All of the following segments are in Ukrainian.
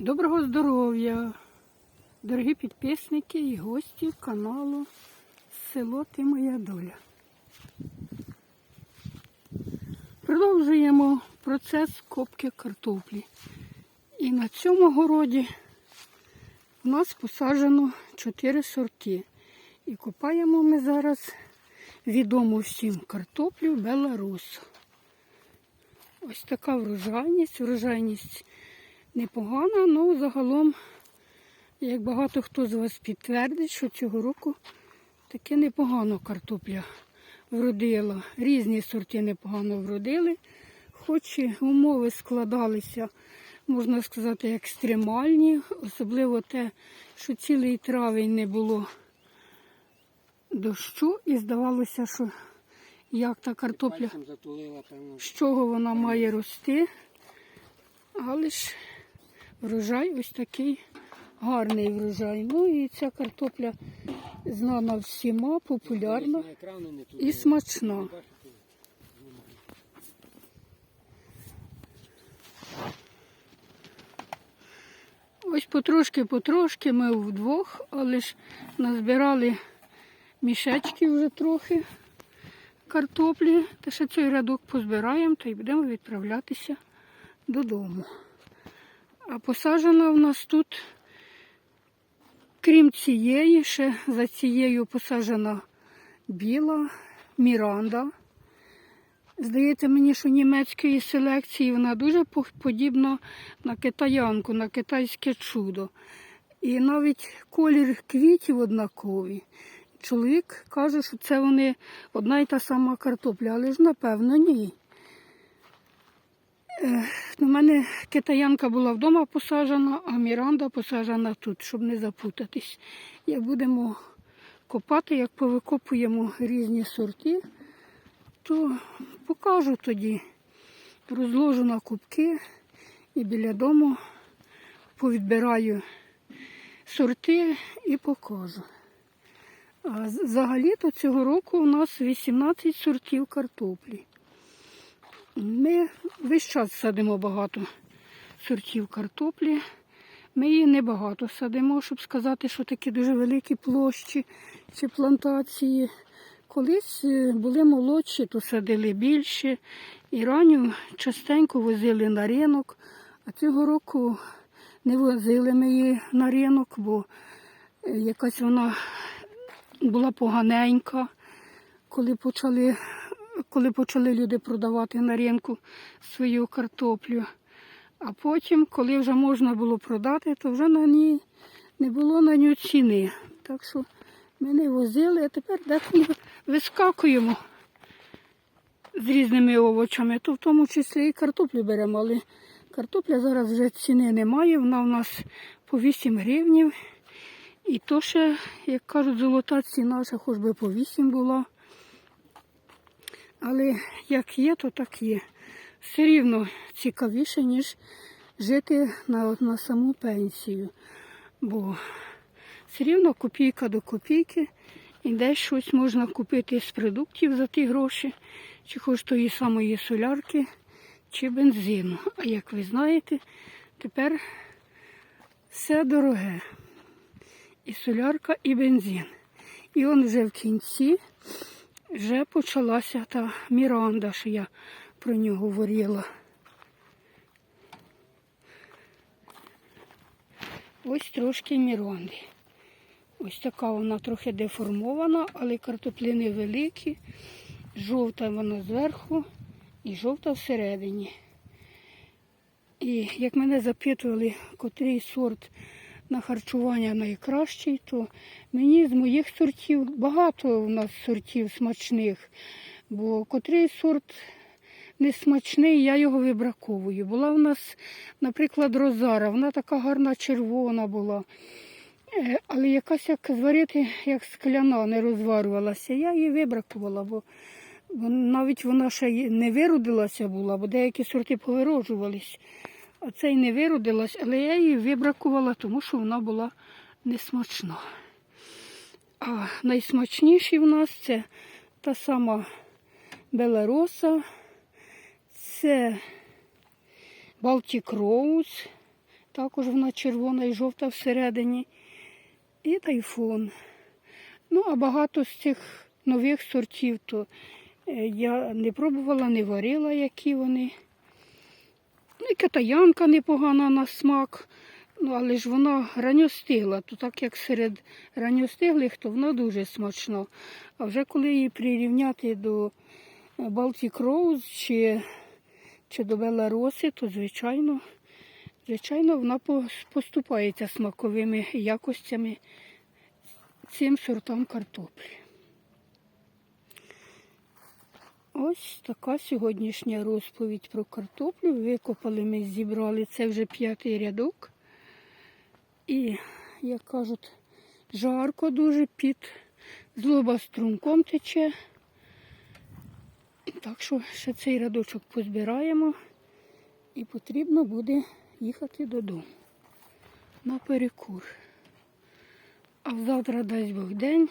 Доброго здоров'я, дорогі підписники і гості каналу Село Ти Моя Доля. Продовжуємо процес копки картоплі. І на цьому городі у нас посаджено 4 сорти. І копаємо ми зараз відому всім картоплю Беларус. Ось така врожайність. Врожайність непогана, але загалом, як багато хто з вас підтвердить, що цього року таке непогано картопля вродила. Різні сорти непогано вродили, хоч і умови складалися, можна сказати, екстремальні, особливо те, що цілий травень не було дощу, і здавалося, що як та картопля з чого вона має рости. Але ж врожай ось такий гарний врожай. Ну і ця картопля знана всіма, популярна і смачна. Ось потрошки-потрошки ми вдвох, але ж назбирали мішечки вже трохи картоплі. Та ще цей рядок позбираємо та й будемо відправлятися додому. А посаджена в нас тут, крім цієї, ще за цією посаджена біла Міранда. Здається мені, що німецької селекції вона дуже подібна на китаянку, на китайське чудо. І навіть колір квітів однакові. Чоловік каже, що це вони одна й та сама картопля, але ж напевно ні. Е, У мене китаянка була вдома посаджена, а Міранда посаджена тут, щоб не запутатись. Як будемо копати, як повикопуємо різні сорти, то покажу тоді. Розложу на кубки і біля дому повідбираю сорти і покажу. А взагалі-то цього року у нас 18 сортів картоплі. Ми весь час садимо багато сортів картоплі. Ми її небагато садимо, щоб сказати, що такі дуже великі площі чи плантації. Колись е, були молодші, то садили більше. І ранню частенько возили на ринок, а цього року не возили ми її на ринок, бо е, якась вона була поганенька, коли почали, коли почали люди продавати на ринку свою картоплю. А потім, коли вже можна було продати, то вже на ній не було на нього ціни. Так що ми не возили, а тепер деколи вискакуємо з різними овочами, то в тому числі і картоплю беремо, але картопля зараз вже ціни немає, вона у нас по 8 гривнів. І то ще, як кажуть, золота ціна, ще хоч би по 8 була. Але як є, то так є. Все рівно цікавіше, ніж жити на, на саму пенсію. Бо все рівно копійка до копійки, і десь щось можна купити з продуктів за ті гроші, чи хоч тої самої солярки, чи бензину. А як ви знаєте, тепер все дороге. І солярка, і бензин. І он вже в кінці вже почалася та Міранда, що я про нього говорила. Ось трошки Міранди. Ось така вона трохи деформована, але картоплини великі. Жовта вона зверху і жовта всередині. І як мене запитували, котрий сорт на харчування найкращий, то мені з моїх сортів багато у нас сортів смачних, бо котрий сорт не смачний, я його вибраковую. Була в нас, наприклад, розара, вона така гарна червона була. Е, Але якась як зварити, як скляна, не розварювалася. Я її вибракувала, бо, навіть вона ще не виродилася була, бо деякі сорти повироджувались. А цей не виродилась, але я її вибракувала, тому що вона була несмачна. А найсмачніші в нас це та сама Белароса, це Балтік Роуз, також вона червона і жовта всередині. І тайфун. Ну, а багато з цих нових сортів, то е, я не пробувала, не варила, які вони. Ну, і китаянка непогана на смак. Ну, але ж вона ранньостигла, то так як серед ранньостиглих, то вона дуже смачна. А вже коли її прирівняти до Baltic Rose чи, чи до Белароси, то звичайно, звичайно вона поступається смаковими якостями цим сортам картоплі. Ось така сьогоднішня розповідь про картоплю. Викопали ми, зібрали це вже п'ятий рядок. І, як кажуть, жарко дуже під злоба струмком тече. Так що ще цей рядочок позбираємо і потрібно буде їхати додому на перекур. А завтра дасть Бог день,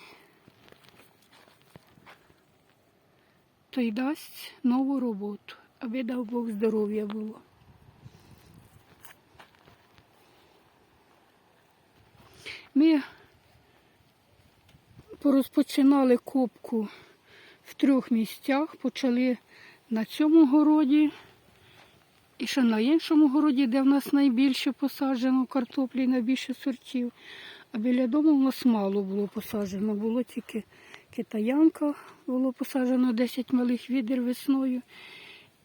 то й дасть нову роботу, аби дав Бог здоров'я було. Ми порозпочинали копку в трьох місцях, почали на цьому городі і ще на іншому городі, де в нас найбільше посаджено картоплі, найбільше сортів. А біля дому в нас мало було посаджено. Було тільки китаянка, було посаджено 10 малих відер весною.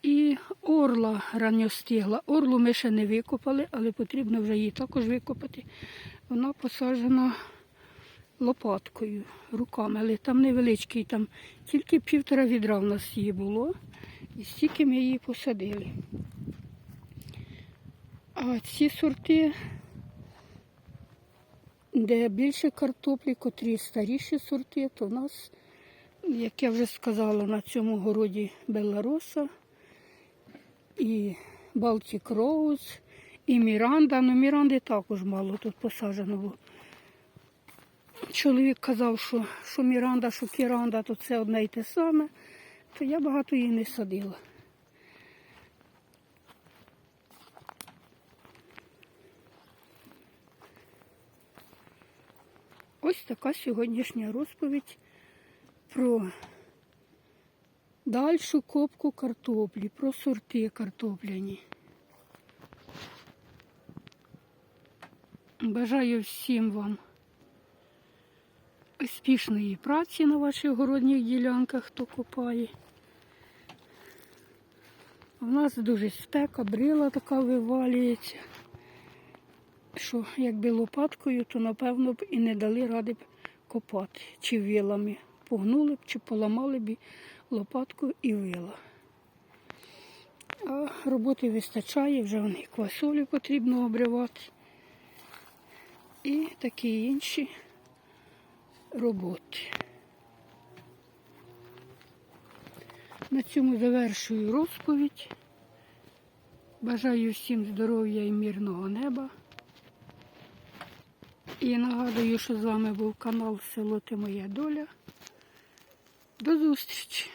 І орла ранньостигла. Орлу ми ще не викопали, але потрібно вже її також викопати. Вона посаджена лопаткою, руками, але там невеличкий, там тільки півтора відра в нас її було. І стільки ми її посадили. А ці сорти, де більше картоплі, котрі старіші сорти, то в нас, як я вже сказала, на цьому городі Белароса і Балтік Роуз, і Міранда. Ну, Міранди також мало тут посаджено було. Чоловік казав, що, що Міранда, що Кіранда, то це одне й те саме, то я багато її не садила. Ось така сьогоднішня розповідь про дальшу копку картоплі, про сорти картопляні. Бажаю всім вам успішної праці на ваших городніх ділянках, хто копає. У нас дуже спека, брила така вивалюється, що якби лопаткою, то напевно б і не дали ради б копати. Чи вилами. Погнули б, чи поламали б лопатку і вила. А роботи вистачає, вже вони квасолю потрібно обривати. І такі інші роботи. На цьому завершую розповідь. Бажаю всім здоров'я і мирного неба. І нагадую, що з вами був канал Село Ти Моя Доля. До зустрічі!